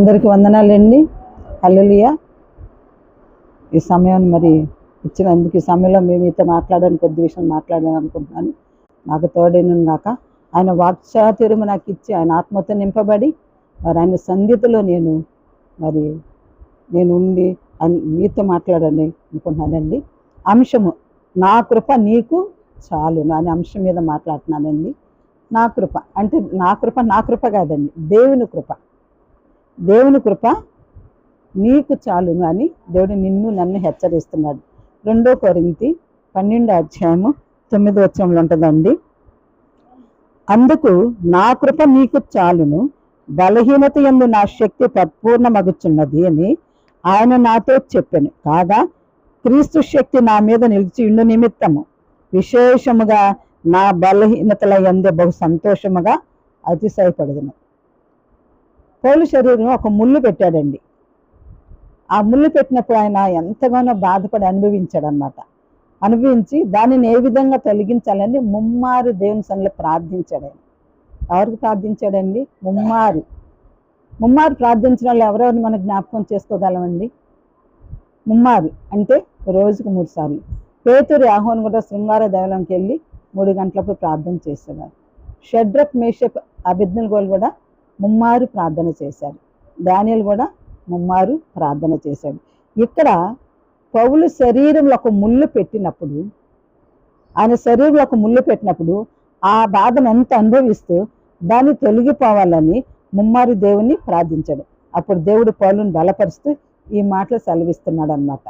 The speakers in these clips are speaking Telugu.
అందరికీ వందనాలండి. హల్లెలూయా. ఈ సమయం మరి ఇచ్చినందుకు ఈ సమయంలో మేము మీతో మాట్లాడడానికి కొద్ది విషయం మాట్లాడాలని అనుకుంటున్నాను నాకు తోడేను ఆయన వాక్చాతుర్యము నాకు ఇచ్చి ఆయన ఆత్మతో నింపబడి మరి ఆయన సంగీతలో నేను మరి నేను ఉండి మీతో మాట్లాడాలని అనుకుంటున్నానండి. అంశము నా కృప నీకు చాలు. అనే అంశం మీద మాట్లాడుతున్నానండి. నా కృప అంటే నా కృప నా కృప కాదండి. దేవుని కృప. దేవుని కృప నీకు చాలును అని దేవుడు నిన్ను నన్ను హెచ్చరిస్తున్నాడు. రెండో కొరింతి పన్నెండో అధ్యాయము తొమ్మిదో వచ్చంలో ఉంటుందండి. అందుకు నా కృప నీకు చాలును బలహీనత ఎందు నా శక్తి పరిపూర్ణమగుచున్నది అని ఆయన నాతో చెప్పాను. కాగా క్రీస్తు శక్తి నా మీద నిలిచి ఇండు నిమిత్తము. విశేషముగా నా బలహీనతల ఎందే బహు సంతోషముగా అతిశయపడదును. పౌలు శరీరం ఒక ముళ్ళు పెట్టాడండి. ఆ ముళ్ళు పెట్టినప్పుడు ఆయన ఎంతగానో బాధపడి అనుభవించాడనమాట అనుభవించి దానిని ఏ విధంగా తొలగించాలని ముమ్మారు దేవుని సన్నిలో ప్రార్థించాడు ఆయన. ఎవరికి ప్రార్థించాడండి? ముమ్మారు. ముమ్మారు ప్రార్థించిన వాళ్ళు ఎవరెవరిని మనం జ్ఞాపకం చేసుకోగలమండి? ముమ్మారు అంటే రోజుకు మూడు సార్లు. పేతురు ఆహ్వాన్ కూడా శృంగార దేవాలయంకి వెళ్ళి మూడు గంటలప్పుడు ప్రార్థన చేసేవారు. షడ్రక్ మేషక్ అభిజ్ఞలు కూడా ముమ్మారు ప్రార్థన చేశారు డానియల్ కూడా ముమ్మారు ప్రార్థన చేశాడు. ఇక్కడ పౌలు శరీరంలో ఒక ముళ్ళు పెట్టినప్పుడు ఆయన శరీరంలో ఒక ముళ్ళు పెట్టినప్పుడు ఆ బాధను ఎంత అనుభవిస్తూ దాన్ని తొలగిపోవాలని ముమ్మారు దేవుని ప్రార్థించాడు. అప్పుడు దేవుడు పౌలుని బలపరుస్తూ ఈ మాటలు సెలవిస్తున్నాడు అనమాట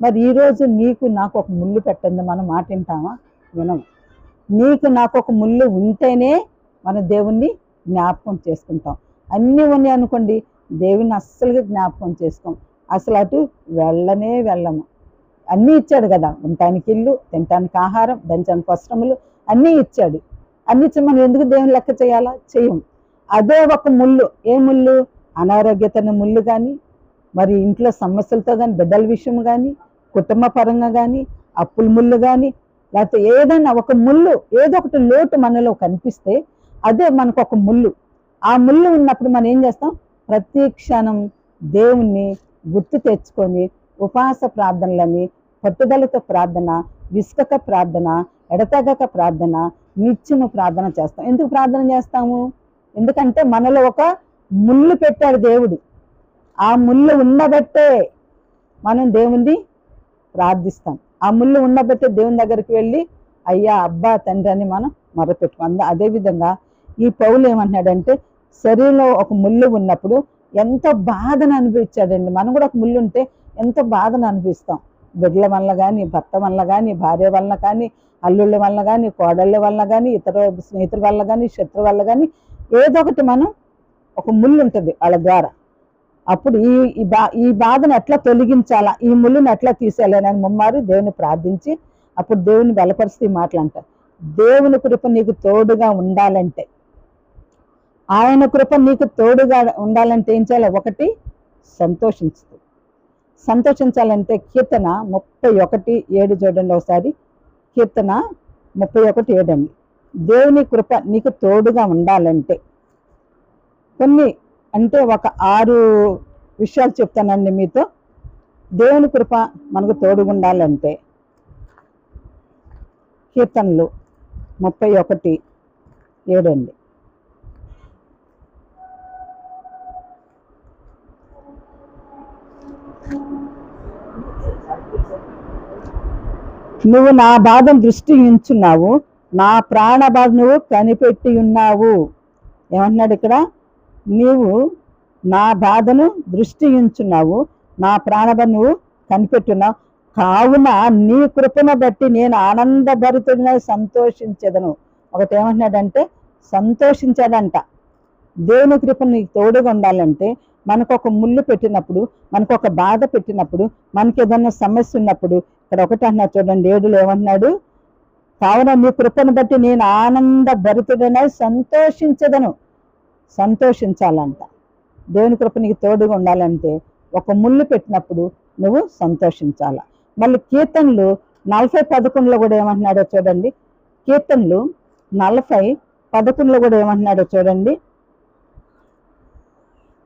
మరి ఈరోజు నీకు నాకు ఒక ముళ్ళు పెట్టింది మనం మాట వింటామా? వినం నీకు నాకు ఒక ముళ్ళు ఉంటేనే మన దేవుణ్ణి జ్ఞాపకం చేసుకుంటాం. అన్నీ ఉన్నాయి అనుకోండి దేవుని అస్సలుగా జ్ఞాపకం చేసుకోం. అసలు అటు వెళ్ళనే వెళ్ళము. అన్నీ ఇచ్చాడు కదా ఉండటానికి ఇల్లు తినటానికి ఆహారం దంచడానికి వస్త్రములు అన్నీ ఇచ్చాడు. అన్ని ఇచ్చి మనం ఎందుకు దేవుని లెక్క చేయాలా? చేయం. అదే ఒక ముళ్ళు. ఏ ముళ్ళు? అనారోగ్యతన ముళ్ళు కానీ మరి ఇంట్లో సమస్యలతో కానీ బిడ్డల విషయం కానీ కుటుంబ పరంగా కానీ అప్పుల ముళ్ళు కానీ లేకపోతే ఏదైనా ఒక ముళ్ళు ఏదో ఒకటి లోటు మనలో కనిపిస్తే అదే మనకు ఒక ముళ్ళు. ఆ ముళ్ళు ఉన్నప్పుడు మనం ఏం చేస్తాం? ప్రతి క్షణం దేవుణ్ణి గుర్తు తెచ్చుకొని ఉపవాస ప్రార్థనలని పట్టుదలతో ప్రార్థన విసుకక ప్రార్థన ఎడతెగక ప్రార్థన నిత్యము ప్రార్థన చేస్తాం. ఎందుకు ప్రార్థన చేస్తాము? ఎందుకంటే మనలో ఒక ముళ్ళు పెట్టాడు దేవుడు. ఆ ముళ్ళు ఉండబట్టే మనం దేవుణ్ణి ప్రార్థిస్తాం. ఆ ముళ్ళు ఉండబట్టే దేవుని దగ్గరికి వెళ్ళి అయ్యా అబ్బా తండ్రి అని మనం మొరపెట్టుకో. అదేవిధంగా ఈ పౌలు ఏమంటున్నాడంటే శరీరంలో ఒక ముళ్ళు ఉన్నప్పుడు ఎంతో బాధను అనిపించాడండి మనం కూడా ఒక ముళ్ళు ఉంటే ఎంతో బాధను అనిపిస్తాం బిడ్డల వల్ల కానీ భర్త వల్ల కానీ భార్య వల్ల కానీ అల్లుళ్ళ వల్ల కానీ కోడళ్ళ వల్ల కానీ ఇతర స్నేహితుల వల్ల కానీ శత్రు వల్ల కానీ ఏదో ఒకటి మనం ఒక ముళ్ళు ఉంటుంది వాళ్ళ ద్వారా. అప్పుడు ఈ ఈ బా ఈ బాధను ఎట్లా తొలగించాలా? ఈ ముళ్ళుని ఎట్లా తీసేయాలని అని ముమ్మారు దేవుని ప్రార్థించి అప్పుడు దేవుని బలపరిస్తే మాటలు అంటారు. దేవుని కృప నీకు తోడుగా ఉండాలంటే ఆయన కృప నీకు తోడుగా ఉండాలంటే ఏం చేయాలి? ఒకటి సంతోషించు. సంతోషించాలంటే కీర్తన ముప్పై ఒకటి ఏడు చూడండి ఒకసారి. కీర్తన ముప్పై ఒకటి ఏడండి దేవుని కృప నీకు తోడుగా ఉండాలంటే. కొన్ని అంటే ఒక ఆరు విషయాలు చెప్తానండి మీతో. దేవుని కృప మనకు తోడుగా ఉండాలంటే కీర్తనలు ముప్పై ఒకటి ఏడండి నువ్వు నా బాధను దృష్టి ఉంచున్నావు. నా ప్రాణ బాధ నువ్వు కనిపెట్టి ఉన్నావు. ఏమంటున్నాడు ఇక్కడ? నీవు నా బాధను దృష్టి ఉంచున్నావు. నా ప్రాణ బాధ నువ్వు కనిపెట్టున్నావు కావున నీ కృపను బట్టి నేను ఆనందభరితుడినై సంతోషించదను. ఒకటి ఏమంటున్నాడంటే సంతోషించాడంట. దేవుని కృప నీకు తోడుగా ఉండాలంటే మనకు ఒక ముళ్ళు పెట్టినప్పుడు మనకు ఒక బాధ పెట్టినప్పుడు మనకి ఏదైనా సమస్య ఉన్నప్పుడు ఇక్కడ ఒకటి అంటున్నాడు చూడండి ఏడులో ఏమంటున్నాడు? కావున నీ కృపను బట్టి నేను ఆనంద భరితుడనై సంతోషించదను. సంతోషించాలంట. దేవుని కృప నీకు తోడుగా ఉండాలంటే ఒక ముళ్ళు పెట్టినప్పుడు నువ్వు సంతోషించాల. మళ్ళీ కీర్తనలు నలభై పదకొండులో కూడా ఏమంటున్నాడో చూడండి. కీర్తనలు నలభై పదకొండులో కూడా ఏమంటున్నాడో చూడండి.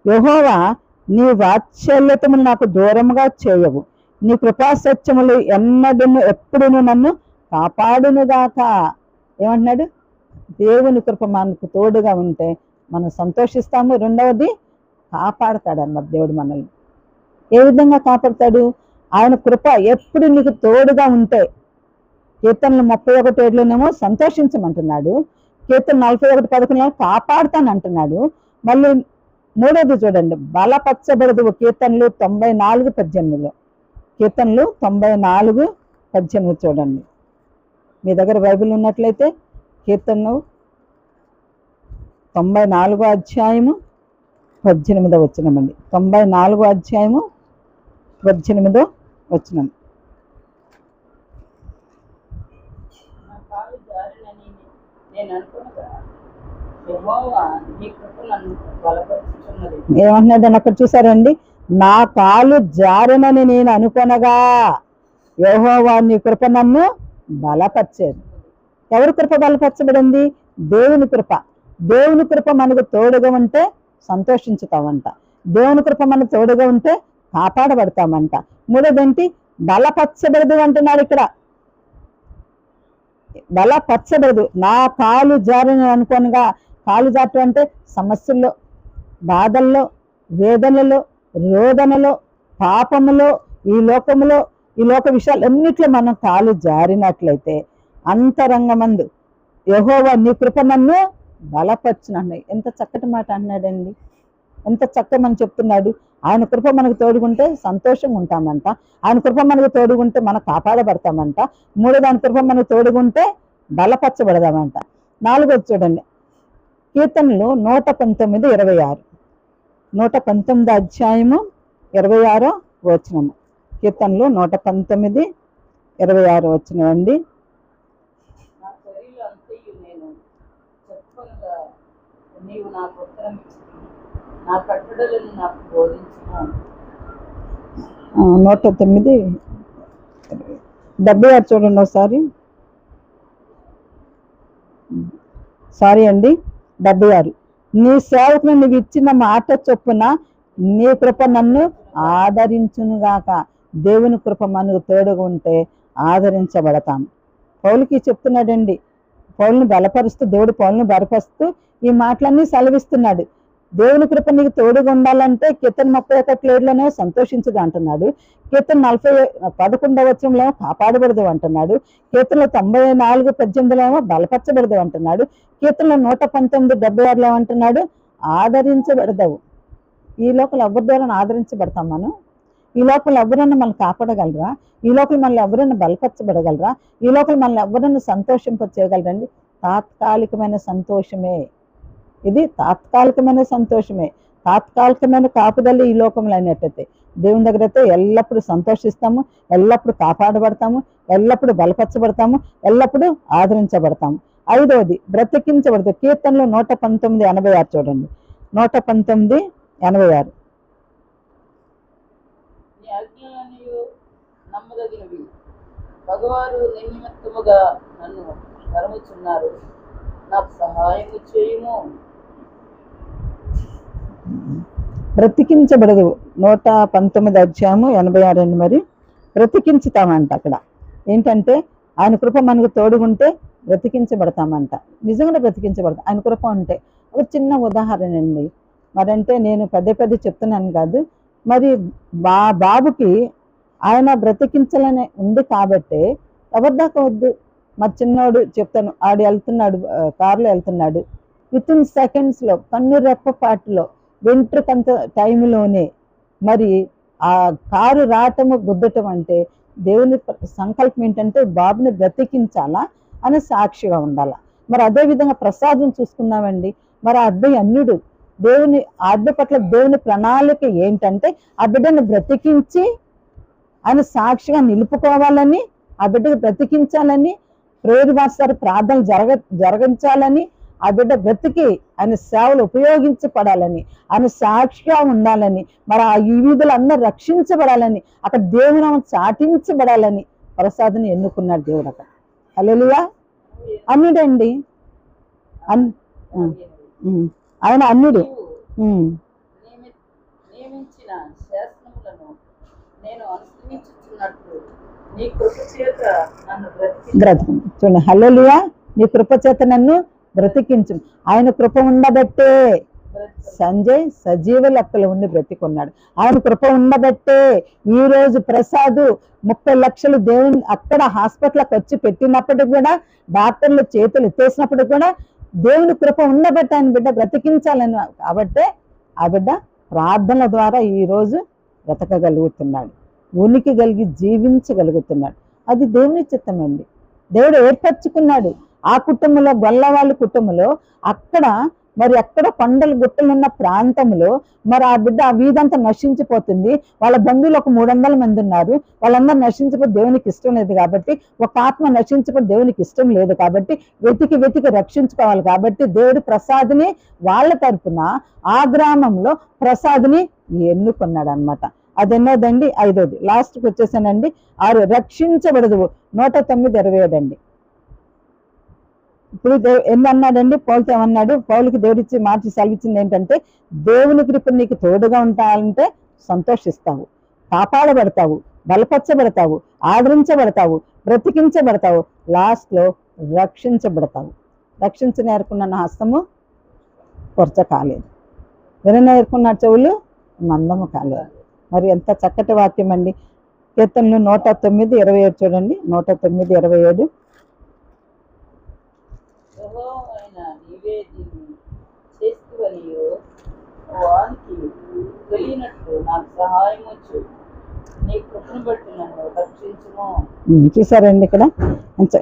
యహోవా నీ వాత్సల్యతములు నాకు దూరముగా చేయవు. నీ కృపా సత్యములు ఎన్నడను ఎప్పుడును నన్ను కాపాడునుగాక. ఏమంటున్నాడు? దేవుని కృప మనకు తోడుగా ఉంటే మనం సంతోషిస్తాము. రెండవది కాపాడతాడు అన్నమాట దేవుడు మనల్ని. ఏ విధంగా కాపాడతాడు? ఆయన కృప ఎప్పుడు నీకు తోడుగా ఉంటే. కీర్తనలు ముప్పై ఒకటి ఏడులోనేమో సంతోషించమంటున్నాడు. కీర్తన నలభై ఒకటి పదకొండులో కాపాడుతాను అంటున్నాడు మళ్ళీ మూడోది చూడండి బలపరచబడదు కీర్తనలు తొంభై నాలుగు పద్దెనిమిదిలో కీర్తనలు తొంభై నాలుగు పద్దెనిమిది చూడండి. మీ దగ్గర బైబిల్ ఉన్నట్లయితే కీర్తనలు తొంభై నాలుగో అధ్యాయము పద్దెనిమిదో వచ్చినమండి తొంభై నాలుగో అధ్యాయము పద్దెనిమిదో వచ్చినం నేను అనుకున్నా యెహోవా అక్కడ చూసారండి నా కాలు జారనని నేను అనుకొనగా యెహోవా నీ కృప నన్ను బలపరిచేది ఎవరి కృప బలపరచబడింది? దేవుని కృప. దేవుని కృప మనకు తోడుగా ఉంటే సంతోషించుతామంట. దేవుని కృప మనకు తోడుగా ఉంటే కాపాడబడతామంట. మూడోదేంటి? బలపరచబడదు అంటున్నాడు ఇక్కడ. బలపరచబడదు. నా కాలు జారిన అనుకోనగా కాలు జారటం అంటే సమస్యల్లో బాధల్లో వేదనలో రోదనలో పాపములో ఈ లోకములో ఈ లోక విషయాలన్నిట్లో మనం కాలు జారినట్లయితే అంతరంగమందు యహోవా నీ కృప నన్ను బలపరచునన్నాయి ఎంత చక్కటి మాట అన్నాడండి. ఎంత చక్కగా మనం చెప్తున్నాడు. ఆయన కృప మనకు తోడుకుంటే సంతోషంగా ఉంటామంట. ఆయన కృప మనకు తోడుకుంటే మనం కాపాడబడతామంట. మూడోది ఆయన కృప మనకు తోడుకుంటే బలపరచబడదామంట. నాలుగోది చూడండి. కీర్తనలు నూట పంతొమ్మిది ఇరవై ఆరు. నూట పంతొమ్మిది అధ్యాయము ఇరవై ఆరో వచనము. కీర్తనలు నూట పంతొమ్మిది ఇరవై ఆరు వచనం అండి. నూట తొమ్మిది డెబ్బై ఆరు చూడండి ఒకసారి. సారీ అండి. డెబ్బై ఆరు నీ సేవకుని నువ్వు ఇచ్చిన మాట చొప్పున నీ కృప నన్ను ఆదరించునుగాక. దేవుని కృప మనకు తోడుగా ఉంటే ఆదరించబడతాం. పౌలకి చెప్తున్నాడండి పౌలను బలపరుస్తూ దేవుడు పౌలను బలపరుస్తూ ఈ మాటలన్నీ సెలవిస్తున్నాడు. దేవుని కృప నీకు తోడుగా ఉండాలంటే కీర్తన ముప్పై ఒకటి ఏడులోనే సంతోషించదు అంటున్నాడు. కీర్తన నలభై పదకొండవ వచ్చంలో కాపాడబడదు అంటున్నాడు. కీర్తనలో తొంభై నాలుగు పద్దెనిమిదిలో ఏమో బలపరచబడదు అంటున్నాడు. కీర్తనలో నూట పంతొమ్మిది డెబ్బై ఆరులో అంటున్నాడు ఆదరించబడదవు. ఈ లోపల ఎవరి ద్వారా ఆదరించబడతాం మనం? ఈ లోపల ఎవరన్నా మనల్ని కాపాడగలరా? ఈ లోపల మనల్ని ఎవరైనా బలపరచబడగలరా? ఈ లోకల్ మనల్ని ఎవరైనా సంతోషింప చేయగలరండి తాత్కాలికమైన సంతోషమే. ఇది తాత్కాలికమైన సంతోషమే. తాత్కాలికమైన కాపుదల ఈ లోకంలో అయినట్టయితే దేవుని దగ్గర అయితే ఎల్లప్పుడూ సంతోషిస్తాము ఎల్లప్పుడూ కాపాడబడతాము ఎల్లప్పుడూ బలపరచబడతాము ఎల్లప్పుడూ ఆదరించబడతాము. ఐదవది బ్రతికించబడదు. కీర్తనలో నూట పంతొమ్మిది ఎనభై ఆరు చూడండి. నూట పంతొమ్మిది ఎనభై ఆరు. భగవారు నిమిత్తముగా నన్ను నాకు సహాయము చేయము. బ్రతికించబడదు. నూట పంతొమ్మిది అధ్యాయము ఎనభై ఆరు మరి. బ్రతికించుతామంట అక్కడ. ఏంటంటే ఆయన కృప మనకు తోడుగుంటే బ్రతికించబడతామంట. నిజంగా బ్రతికించబడతాం ఆయన కృప ఉంటే. ఒక చిన్న ఉదాహరణ అండి. మరంటే నేను పదే పదే చెప్తున్నాను కాదు. మరి బా బాబుకి ఆయన బ్రతికించాలని ఉంది కాబట్టి ఎవరి దాకా వద్దు? మా చిన్నోడు చెప్తాను ఆడు వెళ్తున్నాడు కారులో వెళ్తున్నాడు. విత్ ఇన్ సెకండ్స్లో కన్ను రెప్పపాటులో వెంట్రుకంత టైంలోనే మరి ఆ కారు రావటము గుద్దటం అంటే దేవుని సంకల్పం ఏంటంటే బాబుని బ్రతికించాలా అని సాక్షిగా ఉండాలా. మరి అదే విధంగా ప్రసాదం చూసుకుందామండి. మరి ఆ అబ్బాయి అన్యుడు దేవుని ఆ పట్ల దేవుని ప్రణాళిక ఏంటంటే ఆ బిడ్డను బ్రతికించి ఆయన సాక్షిగా నిలుపుకోవాలని ఆ బిడ్డకు బ్రతికించాలని ప్రేరు మాస్టర్ ప్రార్థన జరగ జరగించాలని ఆ బిడ్డ బ్రతికి ఆయన సేవలు ఉపయోగించబడాలని ఆయన సాక్షిగా ఉండాలని మరి ఆ అందరూ రక్షించబడాలని అక్కడ దేవుని చాటించబడాలని ప్రసాద్ని ఎన్నుకున్నాడు దేవుడు అక్కడ. హల్లెలూయా. అన్యుడండి. అన్ ఉమ్. ఉమ్. ఆయన బ్రతుకు చూడండి. హల్లెలూయా. నీ కృప చేత నన్ను బ్రతికించు ఆయన కృప ఉండబట్టే సంజయ్ సజీవ లెక్కలు ఉండి బ్రతికున్నాడు. ఆయన కృప ఉండబట్టే ఈ రోజు ప్రసాద్ ముప్పై లక్షలు దేవుని అక్కడ హాస్పిటల్కి వచ్చి పెట్టినప్పటికి కూడా డాక్టర్లు చేతులు ఎత్తేసినప్పటికి కూడా దేవుని కృప ఉండబట్టే ఆయన బిడ్డ బ్రతికించాలని కాబట్టే ఆ బిడ్డ ప్రార్థనల ద్వారా ఈ రోజు బ్రతకగలుగుతున్నాడు. ఉనికి కలిగి జీవించగలుగుతున్నాడు. అది దేవుని చిత్తమండి. దేవుడు ఏర్పరచుకున్నాడు. ఆ కుటుంబంలో గొల్లవాళ్ళ కుటుంబంలో అక్కడ మరి ఎక్కడ కొండలు గుట్టలున్న ప్రాంతంలో మరి ఆ బిడ్డ ఆ వీధంతా నశించిపోతుంది. వాళ్ళ బంధువులు ఒక మూడు వందల మంది ఉన్నారు. వాళ్ళందరూ నశించిపోతే దేవునికి ఇష్టం లేదు కాబట్టి ఒక ఆత్మ నశించిపోతే దేవునికి ఇష్టం లేదు కాబట్టి వెతికి వెతికి రక్షించుకోవాలి కాబట్టి దేవుడు ప్రసాద్ని వాళ్ళ తరపున ఆ గ్రామంలో ప్రసాద్ని ఎన్నుకున్నాడు అనమాట అదెన్నోదండి? ఐదోది. లాస్ట్కి వచ్చేసానండి. ఆరు. రక్షించబడదు. నూట తొమ్మిది ఇరవై ఏడండి అండి. ఇప్పుడు దేవు ఎన్ని అన్నాడండి పౌలతో ఏమన్నాడు? పౌలకి దేవుడిచ్చి మార్చి సెలవిచ్చింది ఏంటంటే దేవుని కృప నీకు తోడుగా ఉంటాయంటే సంతోషిస్తావు కాపాడబడతావు బలపరచబడతావు ఆదరించబడతావు బ్రతికించబడతావు లాస్ట్లో రక్షించబడతావు. రక్షించ నేర్కున్న నా హస్తము కొరచ కాలేదు. విన నేర్కున్న చెవులు మందము కాలేదు. మరి ఎంత చక్కటి వాక్యం అండి కీర్తనలు నూట తొమ్మిది ఇరవై ఏడు చూడండి. నూట తొమ్మిది ఇరవై ఏడు. యెహోవైన నీవే దీన్ని చేస్తువనియో వానికి తెలియనట్లు నాకు సహాయం వచ్చు నీ కృపను బట్టి నన్ను రక్షించుము. చూసారండి ఇక్కడ?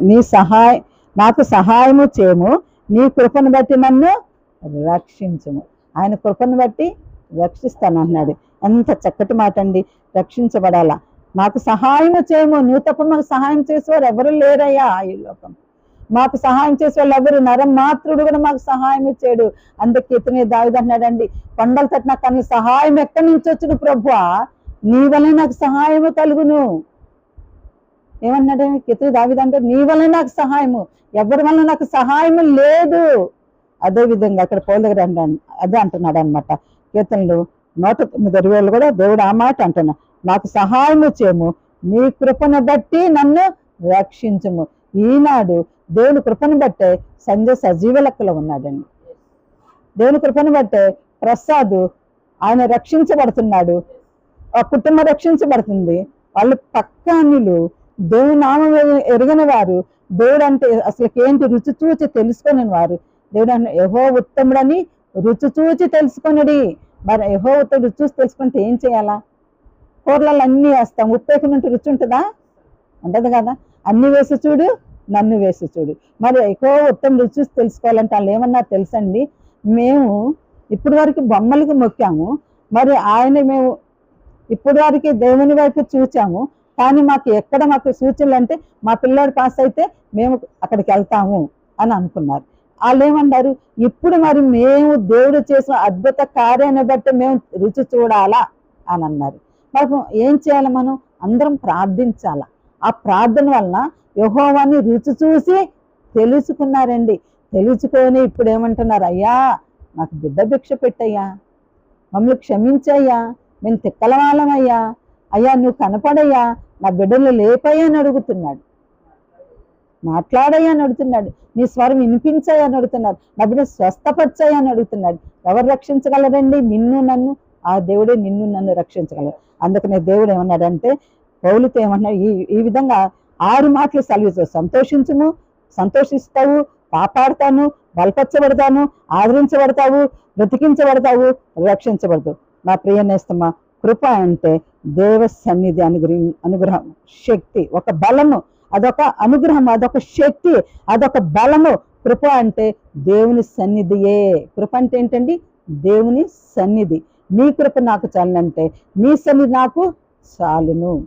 నీ సహాయ నాకు సహాయము చేయము. నీ కృపను బట్టి నన్ను రక్షించము. ఆయన కృపను బట్టి రక్షిస్తాను అన్నాడు. ఎంత చక్కటి మాట అండి. రక్షించబడాలా. నాకు సహాయము చేయము. నువ్వు తప్ప మాకు సహాయం చేసేవారు ఎవరు లేరయ్యా ఈ లోకం. మాకు సహాయం చేసే వాళ్ళు ఎవరు? నరమాత్రుడు కూడా మాకు సహాయం ఇచ్చాడు. అందుకే ఇతనే దావిదన్నాడండి కొండలు తట్టిన కన్నా సహాయం ఎక్కడి నుంచి వచ్చును ప్రభు నీ వల్లే నాకు సహాయము కలుగును. ఏమన్నాడు? కితులు దావిదంటే నీ వల్ల నాకు సహాయము. ఎవరి వల్ల నాకు సహాయము లేదు? అదే విధంగా అక్కడ పౌల దగ్గర అదే అంటున్నాడు అనమాట కీర్తనలు నూట తొమ్మిది ఇరవైలు కూడా దేవుడు ఆ మాట అంటున్నా నాకు సహాయము చేయము నీ కృపను బట్టి నన్ను రక్షించము. ఈనాడు దేవుని కృపను బట్టే సంజయ్ సజీవ లెక్కలో ఉన్నాడండి. దేవుని కృపను బట్టే ప్రసాద్ ఆయన రక్షించబడుతున్నాడు. ఆ కుటుంబం రక్షించబడుతుంది. వాళ్ళు పక్కానులు. దేవుని నామం ఎ- వారు. దేవుడు అంటే అసలు ఏంటి రుచి చూచి తెలుసుకొని వారు. దేవుడు అన్న యహో ఉత్తముడని రుచి చూచి తెలుసుకొనడి మరి యహో ఉత్తముడు రుచి చూసి తెలుసుకుంటే ఏం చేయాలా? కూరలలో అన్నీ వేస్తాం. ఉప్పు రుచి ఉంటుందా? ఉండదు కదా. అన్ని వేసి చూడు నన్ను వేసి చూడు. మరి ఎక్కువ ఉత్తమ రుచి తెలుసుకోవాలంటే వాళ్ళు ఏమన్నా తెలుసండి? మేము ఇప్పటి వరకు బొమ్మలకు మొక్కాము. మరి ఆయన మేము ఇప్పటి వరకు దేవుని వైపు చూచాము. కానీ మాకు ఎక్కడ మాకు సూచనలు అంటే మా పిల్లాడు పాస్ అయితే మేము అక్కడికి వెళ్తాము అని అనుకున్నారు. వాళ్ళు ఏమన్నారు? ఇప్పుడు మరి మేము దేవుడు చేసిన అద్భుత కార్యాన్ని బట్టి మేము రుచి చూడాలా అని అన్నారు. మాకు ఏం చేయాలి మనం? అందరం ప్రార్థించాలా? ఆ ప్రార్థన వలన యహోవాని రుచి చూసి తెలుసుకున్నారండి. తెలుసుకొని ఇప్పుడు ఏమంటున్నారు అయ్యా నాకు బిడ్డ భిక్ష పెట్టయ్యా. మమ్మల్ని క్షమించయ్యా. మేము తిక్కలవాళ్ళమయ్యా. అయ్యా నువ్వు కనపడయ్యా. నా బిడ్డలు లేపయ్యా అని అడుగుతున్నాడు. మాట్లాడయ్యా అని అడుగుతున్నాడు. నీ స్వరం వినిపించాయా అని అడుగుతున్నాడు. నా బిడ్డ స్వస్థపరిచాయా అని అడుగుతున్నాడు. ఎవరు రక్షించగలరండి? నిన్ను నన్ను ఆ దేవుడే నిన్ను నన్ను రక్షించగలరు అందుకనే దేవుడు ఏమన్నాడంటే పౌలుతో ఏమన్నా ఈ ఈ విధంగా ఆరు మాటలు సెలవు సంతోషించుము సంతోషిస్తావు కాపాడుతాను బలపరచబడతాను ఆదరించబడతావు బ్రతికించబడతావు రక్షించబడతావు. నా ప్రియనేస్తమ్మ కృప అంటే దేవ సన్నిధి అనుగ్రహ అనుగ్రహం శక్తి ఒక బలము అదొక అనుగ్రహం అదొక శక్తి అదొక బలము. కృప అంటే దేవుని సన్నిధియే. కృప అంటే ఏంటండి? దేవుని సన్నిధి. నీ కృప నాకు చాలనంటే నీ సన్నిధి నాకు చాలును.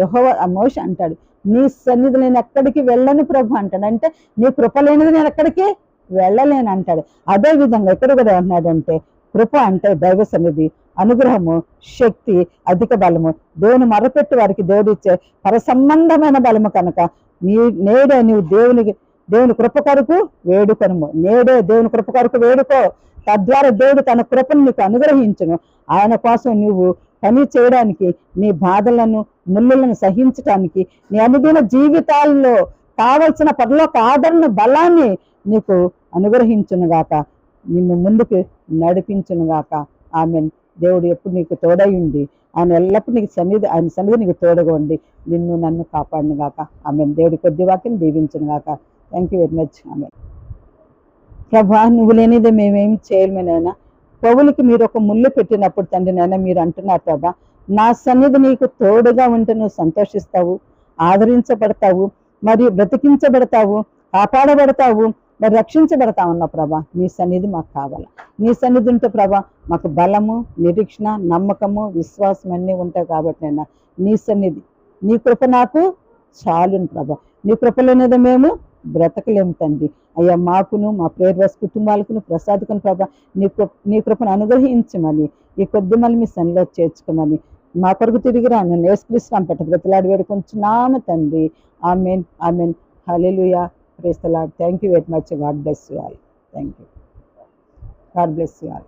యహోవ మోష అంటాడు. నీ సన్నిధి నేను ఎక్కడికి వెళ్ళను ప్రభు అంటాడు. అంటే నీ కృప లేనిది నేను ఎక్కడికి వెళ్ళలేను అంటాడు. అదే విధంగా ఎక్కడ కూడా అన్నాడంటే కృప అంటే దైవ సన్నిధి అనుగ్రహము శక్తి అధిక బలము. దేవుని మరపెట్టి వారికి దేవుడు ఇచ్చే పరసంబంధమైన బలము కనుక నీ నేడే నీవు దేవునికి దేవుని కృప కొరకు వేడుకొనము. నేడే దేవుని కృప కొరకు వేడుకో. తద్వారా దేవుడు తన కృపను నీకు అనుగ్రహించును. ఆయన కోసం నువ్వు పని చేయడానికి నీ బాధలను ముళ్ళలను సహించటానికి నీ అనుదిన జీవితాల్లో కావలసిన పరలోక ఆదరణ బలాన్ని నీకు అనుగ్రహించునుగాక. నిన్ను ముందుకు నడిపించునుగాక. ఆమె దేవుడు ఎప్పుడు నీకు తోడై ఆయన ఎల్లప్పుడూ నీకు సన్నిధి ఆయన సన్నిధి నీకు తోడుగా ఉండి నిన్ను నన్ను కాపాడును గాక ఆమె దేవుడి కొద్ది వాక్యం దీవించునుగాక. థ్యాంక్ యూ వెరీ మచ్ ఆమె ప్రభా నువ్వు లేనిదే మేమేం చేయలేమేనైనా పౌలకి మీరు ఒక ముళ్ళు పెట్టినప్పుడు తండ్రి నాయన మీరు అంటున్నారు ప్రభా నా సన్నిధి నీకు తోడుగా ఉంటే నువ్వు సంతోషిస్తావు ఆదరించబడతావు మరియు బ్రతికించబడతావు కాపాడబడతావు మరి రక్షించబడతా అన్న ప్రభా నీ సన్నిధి మాకు కావాలి? నీ సన్నిధి ఉంటే ప్రభా మాకు బలము నిరీక్షణ నమ్మకము విశ్వాసం అన్నీ ఉంటాయి కాబట్టి నేను నీ సన్నిధి నీ కృప నాకు చాలును ప్రభా. నీ కృపలోనేది మేము బ్రతకలేము తండ్రి అయ్యా మాకును మా ప్రేర్వస్ కుటుంబాలకును ప్రసాదకును ప్రభా నీ నీ కృపను అనుగ్రహించమని ఈ కొద్ది మళ్ళీ మీ సన్నిలో చేర్చుకోమని మా కొరకు తిరిగి రాను నేస్కరిస్తున్నాం పెట్ట బ్రతలాడి వేడుకొంచున్నాము తండ్రి. Amen amen. Hallelujah praise the Lord thank you very much. God bless you all. Thank you God bless you all.